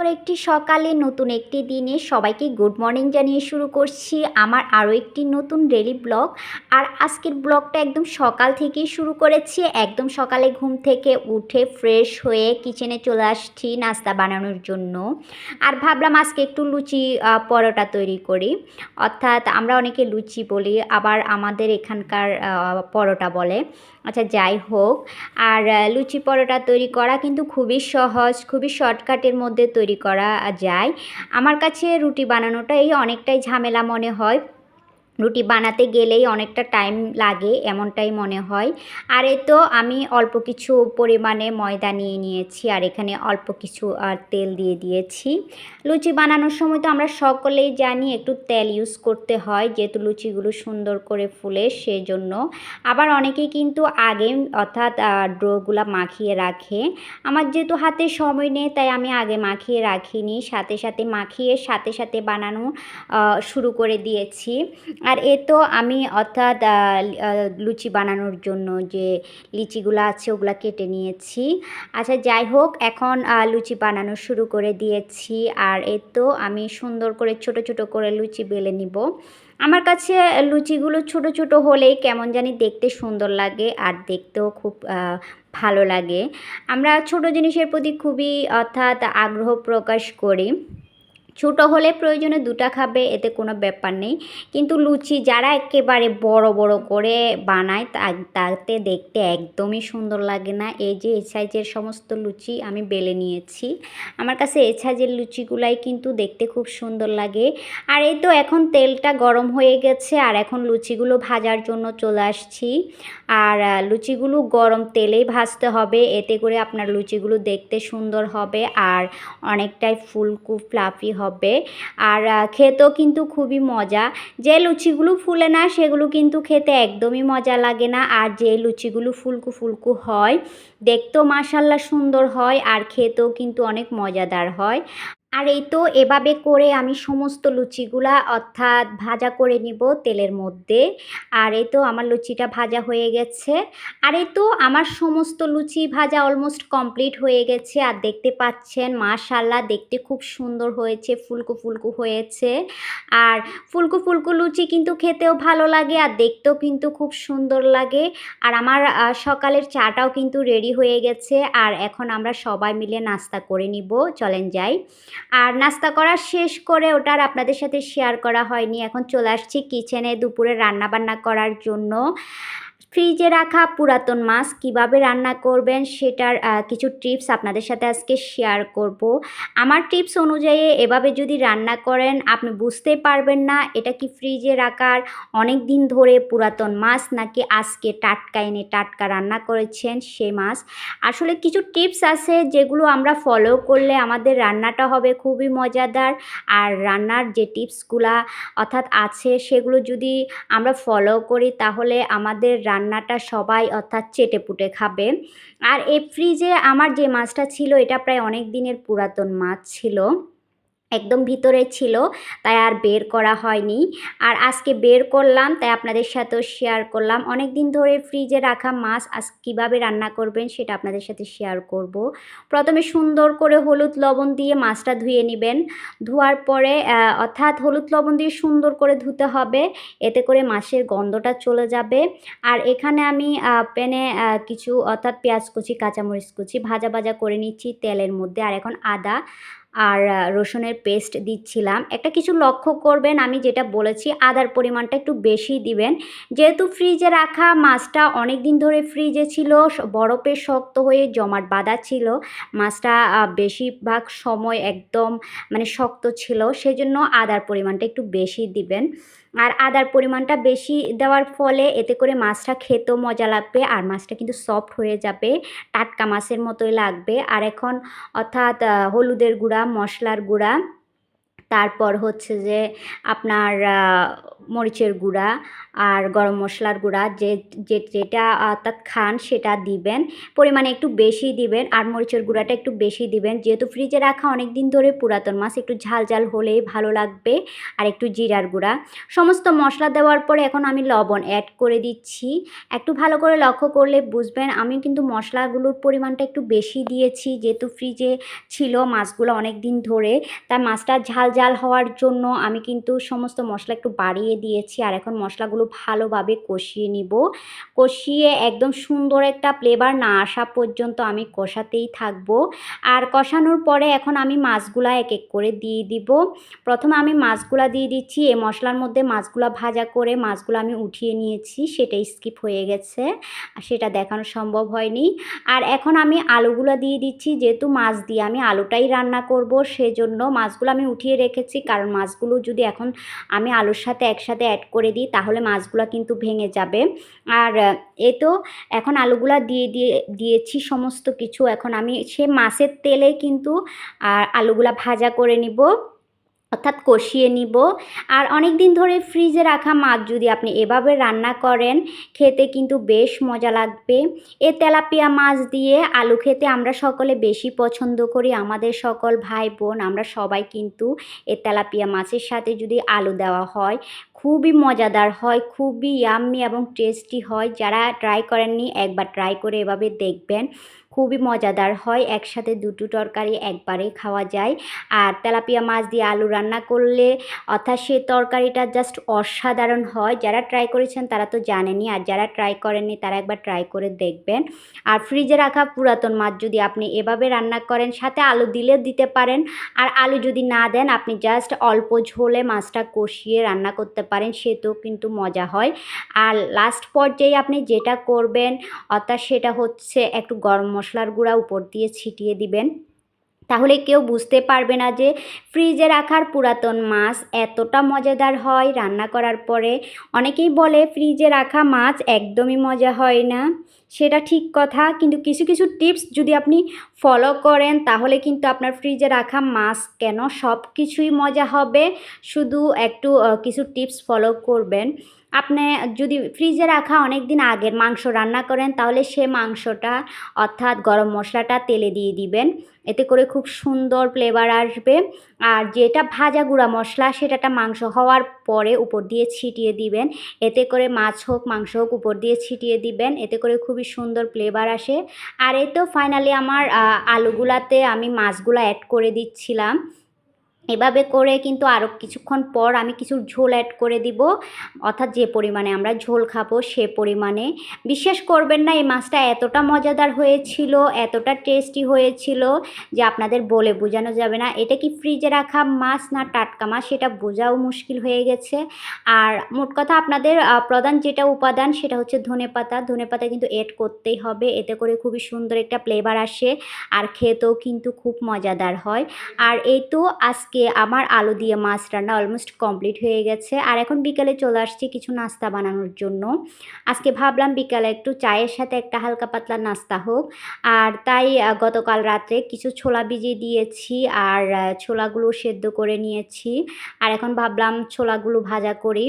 তোর একটি সকালে নতুন একটি দিনে সবাইকে গুড মর্নিং জানিয়ে শুরু করছি আমার আরও একটি নতুন ডেলি ব্লগ। আর আজকের ব্লগটা একদম সকাল থেকেই শুরু করেছি। একদম সকালে ঘুম থেকে উঠে ফ্রেশ হয়ে কিচেনে চলে আসছি নাস্তা বানানোর জন্য। আর ভাবলাম আজকে একটু লুচি পরোটা তৈরি করি। অর্থাৎ আমরা অনেকে লুচি বলি, আবার আমাদের এখানকার পরোটা বলে। আচ্ছা যাই হোক। আর লুচি পরোটা তৈরি করা কিন্তু খুবই সহজ, খুবই শর্টকাটের মধ্যে তৈরি করা যায়। আমার কাছে রুটি বানানোটাই অনেকটাই ঝামেলা মনে হয়। রুটি বানাতে গেলেই অনেকটা টাইম লাগে, এমনটাই মনে হয়। আর এ তো আমি অল্প কিছু পরিমাণে ময়দা নিয়ে নিয়েছি, আর এখানে অল্প কিছু আর তেল দিয়ে দিয়েছি। লুচি বানানোর সময় তো আমরা সকলেই জানি একটু তেল ইউজ করতে হয়, যেহেতু লুচিগুলো সুন্দর করে ফুলে সেজন্য। আবার অনেকেই কিন্তু আগে, অর্থাৎ ড্রোগুলো মাখিয়ে রাখে। আমার যেহেতু হাতে সময় নেই, তাই আমি আগে মাখিয়ে রাখিনি। সাথে সাথে মাখিয়ে সাথে সাথে বানানো শুরু করে দিয়েছি। আর এ তো আমি অর্থাৎ লুচি বানানোর জন্য যে লিচিগুলো আছে ওগুলো কেটে নিয়েছি। আচ্ছা যাই হোক, এখন লুচি বানানো শুরু করে দিয়েছি। আর এ তো আমি সুন্দর করে ছোট ছোট করে লুচি বেলে নিব। আমার কাছে লুচিগুলো ছোট ছোট হলেই কেমন জানি দেখতে সুন্দর লাগে আর দেখতেও খুব ভালো লাগে। আমরা ছোট জিনিসের প্রতি খুবই, অর্থাৎ, আগ্রহ প্রকাশ করি। ছোট হলে প্রয়োজনে দুটা খাবে, এতে কোনো ব্যাপার নেই। কিন্তু লুচি যারা একেবারে বড় বড় করে বানায় তাতে দেখতে একদমই সুন্দর লাগে না। এই যে এই সাইজের সমস্ত লুচি আমি বেলে নিয়েছি। আমার কাছে এই সাইজের লুচিগুলাই কিন্তু দেখতে খুব সুন্দর লাগে। আর এই তো এখন তেলটা গরম হয়ে গেছে, আর এখন লুচিগুলো ভাজার জন্য চলে আসছি। আর লুচিগুলো গরম তেলেই ভাজতে হবে, এতে করে আপনার লুচিগুলো দেখতে সুন্দর হবে, আর অনেকটাই ফুলকু ফ্লাফি হবে। আর খেতেও কিন্তু খুবই মজা। যে লুচিগুলো ফুলে না, সেগুলো কিন্তু খেতে একদমই মজা লাগে না। আর যে লুচিগুলো ফুলকু ফুলকু হয়, দেখতেও মাসাল্লা সুন্দর হয়। আর খেতেও কিন্তু অনেক মজাদার হয়। আর এই তো এভাবে করে আমি সমস্ত লুচিগুলা অর্থাৎ ভাজা করে নিব তেলের মধ্যে। আর এই তো আমার লুচিটা ভাজা হয়ে গেছে। আর এই তো আমার সমস্ত লুচি ভাজা অলমোস্ট কমপ্লিট হয়ে গেছে। আর দেখতে পাচ্ছেন মাশাল্লাহ দেখতে খুব সুন্দর হয়েছে, ফুলকু ফুলকু হয়েছে। আর ফুলকু ফুলকু লুচি কিন্তু খেতেও ভালো লাগে আর দেখতেও কিন্তু খুব সুন্দর লাগে। আর আমার সকালের চাটাও কিন্তু রেডি হয়ে গেছে। আর এখন আমরা সবাই মিলে নাস্তা করে নিব। চলেন যাই। আর নাস্তা করা শেষ করে ওটা আর আপনাদের সাথে শেয়ার করা হয়নি। এখন চলে আসছি কিচেনে দুপুরে রান্না বান্না করার জন্য। ফ্রিজে রাখা পুরাতন মাছ কীভাবে রান্না করবেন সেটার কিছু টিপস আপনাদের সাথে আজকে শেয়ার করব। আমার টিপস অনুযায়ী এভাবে যদি রান্না করেন, আপনি বুঝতে পারবেন না এটা কি ফ্রিজে রাখার অনেক দিন ধরে পুরাতন মাছ নাকি আজকে টাটকা এনে টাটকা রান্না করেছেন সে মাছ। আসলে কিছু টিপস আছে যেগুলো আমরা ফলো করলে আমাদের রান্নাটা হবে খুবই মজাদার। আর রান্নার যে টিপসগুলা অর্থাৎ আছে সেগুলো যদি আমরা ফলো করি তাহলে আমাদের রান্নাটা সবাই অর্থাৎ চেটে পুটে খাবে। আর এই ফ্রিজে আমার যে মাছটা ছিল, এটা প্রায় অনেক দিনের পুরাতন মাছ ছিল। একদম ভিতরে ছিল, তাই আর বের করা হয়নি। আর আজকে বের করলাম, তাই আপনাদের সাথেও শেয়ার করলাম। অনেক দিন ধরে ফ্রিজে রাখা মাছ আজ কীভাবে রান্না করবেন সেটা আপনাদের সাথে শেয়ার করব। প্রথমে সুন্দর করে হলুদ লবণ দিয়ে মাছটা ধুয়ে নেবেন। ধোয়ার পরে অর্থাৎ হলুদ লবণ দিয়ে সুন্দর করে ধুতে হবে, এতে করে মাছের গন্ধটা চলে যাবে। আর এখানে আমি প্যানে কিছু অর্থাৎ পেঁয়াজ কুচি, কাঁচামরিচ কুচি ভাজা ভাজা করে নিচ্ছি তেলের মধ্যে। আর এখন আদা আর রসুনের পেস্ট দিচ্ছিলাম। একটা কিছু লক্ষ্য করবেন, আমি যেটা বলেছি, আদার পরিমাণটা একটু বেশি দিবেন। যেহেতু ফ্রিজে রাখা মাছটা অনেক দিন ধরে ফ্রিজে ছিল বরফে শক্ত হয়ে জমাট বাঁধা ছিল, মাছটা বেশিরভাগ সময় একদম মানে শক্ত ছিল, সেজন্য আদার পরিমাণটা একটু বেশি দিবেন। আর আদার পরিমাণটা বেশি দেওয়ার ফলে এতে করে মাছটা খেতেও মজা লাগবে আর মাছটা কিন্তু সফট হয়ে যাবে, টাটকা মাছের মতোই লাগবে। আর এখন অর্থাৎ হলুদের গুঁড়া, মশলার গুঁড়া, তারপর হচ্ছে যে আপনার মরিচের গুঁড়া আর গরম মশলার গুঁড়া, যে যেটা অর্থাৎ খান সেটা দিবেন। পরিমাণে একটু বেশি দিবেন, আর মরিচের গুঁড়াটা একটু বেশি দিবেন। যেহেতু ফ্রিজে রাখা অনেক দিন ধরে পুরাতন মাছ, একটু ঝাল ঝাল হলেই ভালো লাগবে। আর একটু জিরার গুঁড়া। সমস্ত মশলা দেওয়ার পরে এখন আমি লবণ অ্যাড করে দিচ্ছি। একটু ভালো করে লক্ষ্য করলে বুঝবেন, আমি কিন্তু মশলাগুলোর পরিমাণটা একটু বেশি দিয়েছি। যেহেতু ফ্রিজে ছিল মাছগুলো অনেক দিন ধরে, তাই মাছটা ঝাল ঝাল হওয়ার জন্য আমি কিন্তু সমস্ত মশলা একটু বাড়িয়ে দিয়েছি। আর এখন মশলাগুলো ভালোভাবে কষিয়ে নিব। কষিয়ে একদম সুন্দর একটা ফ্লেভার না আসা পর্যন্ত আমি কষাতেই থাকব। আর কষানোর পরে এখন আমি মাছগুলা এক এক করে দিয়ে দিব। প্রথমে আমি মাছগুলা দিয়ে দিচ্ছি, এই মশলার মধ্যে মাছগুলা ভাজা করে মাছগুলো আমি উঠিয়ে নিয়েছি সেটা স্কিপ হয়ে গেছে। সেটা দেখানো সম্ভব হয়নি। আর এখন আমি আলুগুলো দিয়ে দিচ্ছি, যেহেতু মাছ দিয়ে আমি আলুটাই রান্না করব, সেজন্য মাছগুলো আমি উঠিয়ে রেখেছি। কারণ মাছগুলো যদি এখন আমি আলুর সাথে একসাথে অ্যাড করে দিই, তাহলে মাছগুলো কিন্তু ভেঙে যাবে। আর এ তো এখন আলুগুলা দিয়ে দিয়ে, দিয়েছি সমস্ত কিছু। এখন আমি সে মাছের তেলে কিন্তু আলুগুলা ভাজা করে নিব। অর্থাৎ কষিয়ে নিব। আর অনেক দিন ধরে ফ্রিজে রাখা মাছ যদি আপনি এভাবে রান্না করেন, খেতে কিন্তু বেশ মজা লাগবে। এ তেলাপিয়া মাছ দিয়ে আলু খেতে আমরা সকলে বেশি পছন্দ করি। আমাদের সকল ভাই বোন, আমরা সবাই কিন্তু এ তেলাপিয়া মাছের সাথে যদি আলু দেওয়া হয়, খুবই মজাদার হয়, খুবই ইয়াম্মি এবং টেস্টি হয়। যারা ট্রাই করেননি, একবার ট্রাই করে এভাবে দেখবেন। খুবই মজাদার হয়। একসাথে দুটো তরকারি একবারে খাওয়া যায়। আর তেলাপিয়া মাছ দিয়ে আলু রান্না করলে, অর্থাৎ সে তরকারিটা জাস্ট অসাধারণ হয়। যারা ট্রাই করেছেন তারা তো জানেনি আর যারা ট্রাই করেননি তারা একবার ট্রাই করে দেখবেন। আর ফ্রিজে রাখা পুরাতন মাছ যদি আপনি এভাবে রান্না করেন, সাথে আলু দিলে দিতে পারেন। আর আলু যদি না দেন, আপনি জাস্ট অল্প ঝোলে মাছটা কষিয়ে রান্না করতে পারেন সেটাও কিন্তু মজা হয়। আর লাস্ট পর্যায়ে আপনি যেটা করবেন, অর্থাৎ সেটা হচ্ছে একটু গরম মশলার গুঁড়া উপর দিয়ে ছিটিয়ে দিবেন। তাহলে কেউ বুঝতে পারবে না যে ফ্রিজে রাখার পুরাতন মাছ এতটা মজাদার হয় রান্না করার পরে। অনেকেই বলে ফ্রিজে রাখা মাছ একদমই মজা হয় না। সেটা ঠিক কথা, কিন্তু কিছু কিছু টিপস যদি আপনি ফলো করেন, তাহলে কিন্তু আপনার ফ্রিজে রাখা মাছ কেন সব কিছুই মজা হবে। শুধু একটু কিছু টিপস ফলো করবেন। আপনি যদি ফ্রিজে রাখা অনেক দিন আগের মাংস রান্না করেন, তাহলে সে মাংসটা অর্থাৎ গরম মশলাটা তেলে দিয়ে দিবেন। এতে করে খুব সুন্দর ফ্লেভার আসবে। আর যেটা ভাজা গুঁড়া মশলা, সেটাটা মাংস হওয়ার পরে উপর দিয়ে ছিটিয়ে দিবেন। এতে করে মাছ হোক, মাংস হোক, উপর দিয়ে ছিটিয়ে দিবেন। এতে করে খুবই সুন্দর ফ্লেভার আসে। আর তো ফাইনালি আমার আলুগুলাতে আমি মাছগুলো অ্যাড করে দিচ্ছিলাম। এভাবে করে কিন্তু আরও কিছুক্ষণ পর আমি কিছু ঝোল অ্যাড করে দিব। অর্থাৎ যে পরিমাণে আমরা ঝোল খাব সে পরিমাণে। বিশ্বাস করবেন না, এই মাছটা এতটা মজাদার হয়েছিল, এতটা টেস্টি হয়েছিল যে আপনাদের বলে বোঝানো যাবে না। এটা কি ফ্রিজে রাখা মাছ না টাটকা মাছ সেটা বোঝাও মুশকিল হয়ে গেছে। আর মোট কথা আপনাদের প্রধান যেটা উপাদান সেটা হচ্ছে ধনে পাতা। ধনে পাতা কিন্তু এড করতেই হবে, এতে করে খুবই সুন্দর একটা ফ্লেভার আসে। আর খেতেও কিন্তু খুব মজাদার হয়। আর এই তো আজকে আজকে আমার আলু দিয়ে মাছ রান্না অলমোস্ট কমপ্লিট হয়ে গেছে। আর এখন বিকালে চলে আসছি কিছু নাস্তা বানানোর জন্য। আজকে ভাবলাম বিকালে একটু চায়ের সাথে একটা হালকা পাতলা নাস্তা হোক। আর তাই গতকাল রাত্রে কিছু ছোলা ভিজিয়ে দিয়েছি আর ছোলাগুলো সেদ্ধ করে নিয়েছি। আর এখন ভাবলাম ছোলাগুলো ভাজা করি।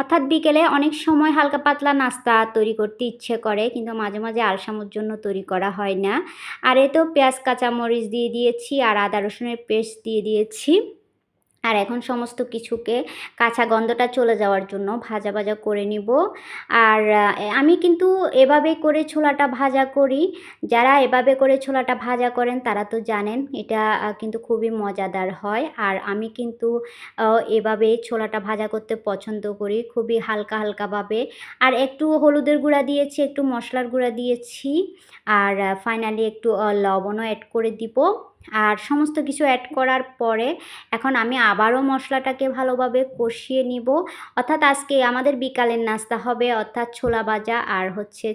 অর্থাৎ বিকেলে অনেক সময় হালকা পাতলা নাস্তা তৈরি করতে ইচ্ছে করে, কিন্তু মাঝে মাঝে আলসামোর জন্য তৈরি করা হয় না। আর এতেও পেঁয়াজ, কাঁচামরিচ দিয়ে দিয়েছি, আর আদা রসুনের পেস্ট দিয়ে দিয়েছি। আর এখন সমস্ত কিছুকে কাঁচা গন্ধটা চলে যাওয়ার জন্য ভাজা ভাজা করে নিব। আর আমি কিন্তু এভাবে করে ছোলাটা ভাজা করি। যারা এভাবে করে ছোলাটা ভাজা করেন তারা তো জানেন এটা কিন্তু খুবই মজাদার হয়। আর আমি কিন্তু এভাবে ছোলাটা ভাজা করতে পছন্দ করি খুবই হালকা হালকাভাবে। আর একটু হলুদের গুঁড়া দিয়েছি, একটু মশলার গুঁড়া দিয়েছি। আর ফাইনালি একটু লবণও অ্যাড করে দিব। আর সমস্ত কিছু অ্যাড করার পরে এখন আমি আবারও মশলাটাকে ভালোভাবে কষিয়ে নিব। অর্থাৎ আজকে আমাদের বিকালের নাস্তা হবে, অর্থাৎ ছোলা ভাজা আর হচ্ছে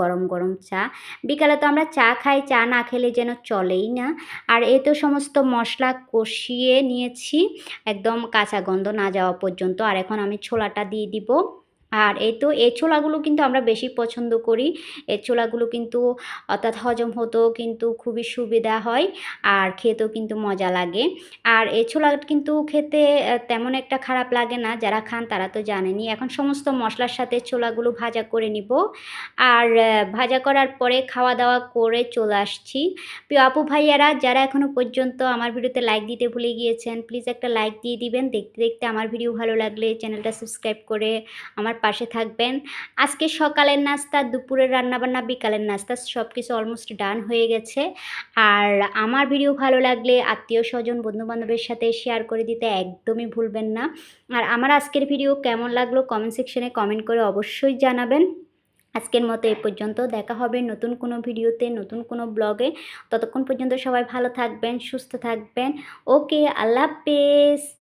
গরম গরম চা। বিকালে তো আমরা চা খাই, চা না খেলে যেন চলেই না। আর এ তো সমস্ত মশলা কষিয়ে নিয়েছি, একদম কাঁচা গন্ধ না যাওয়া পর্যন্ত। আর এখন আমি ছোলাটা দিয়ে দিব। আর এই তো ছোলাগুলো কিন্তু আমরা বেশি পছন্দ করি। ছোলাগুলো কিন্তু অর্থাৎ হজম হতেও কিন্তু খুবই সুবিধা হয় আর খেতেও কিন্তু মজা লাগে। আর ছোলা কিন্তু খেতে তেমন একটা খারাপ লাগে না, যারা খান তারা তো জানেনি এখন সমস্ত মশলার সাথে ছোলাগুলো ভাজা করে নিব। আর ভাজা করার পরে খাওয়া দাওয়া করে চলে আসছি। প্রিয় আপু ভাইয়ারা, যারা এখনও পর্যন্ত আমার ভিডিওতে লাইক দিতে ভুলে গিয়েছেন প্লিজ একটা লাইক দিয়ে দিবেন। দেখতে দেখতে আমার ভিডিও ভালো লাগলে চ্যানেলটা সাবস্ক্রাইব করে আমার পাশে থাকবেন। আজকে সকালের নাস্তা, দুপুরের রান্নাবান্না, বিকালের নাস্তা সব কিছু অলমোস্ট ডান হয়ে গেছে। আর আমার ভিডিও ভালো লাগলে আত্মীয় স্বজন, বন্ধুবান্ধবের সাথে শেয়ার করে দিতে একদমই ভুলবেন না। আর আমার আজকের ভিডিও কেমন লাগল কমেন্ট সেকশনে কমেন্ট করে অবশ্যই জানাবেন। আজকের মতো এ পর্যন্ত। দেখা হবে নতুন কোনো ভিডিওতে নতুন কোনো ব্লগে ততক্ষণ পর্যন্ত সবাই ভালো থাকবেন, সুস্থ থাকবেন। ওকে আল্লাহ হাফেজ।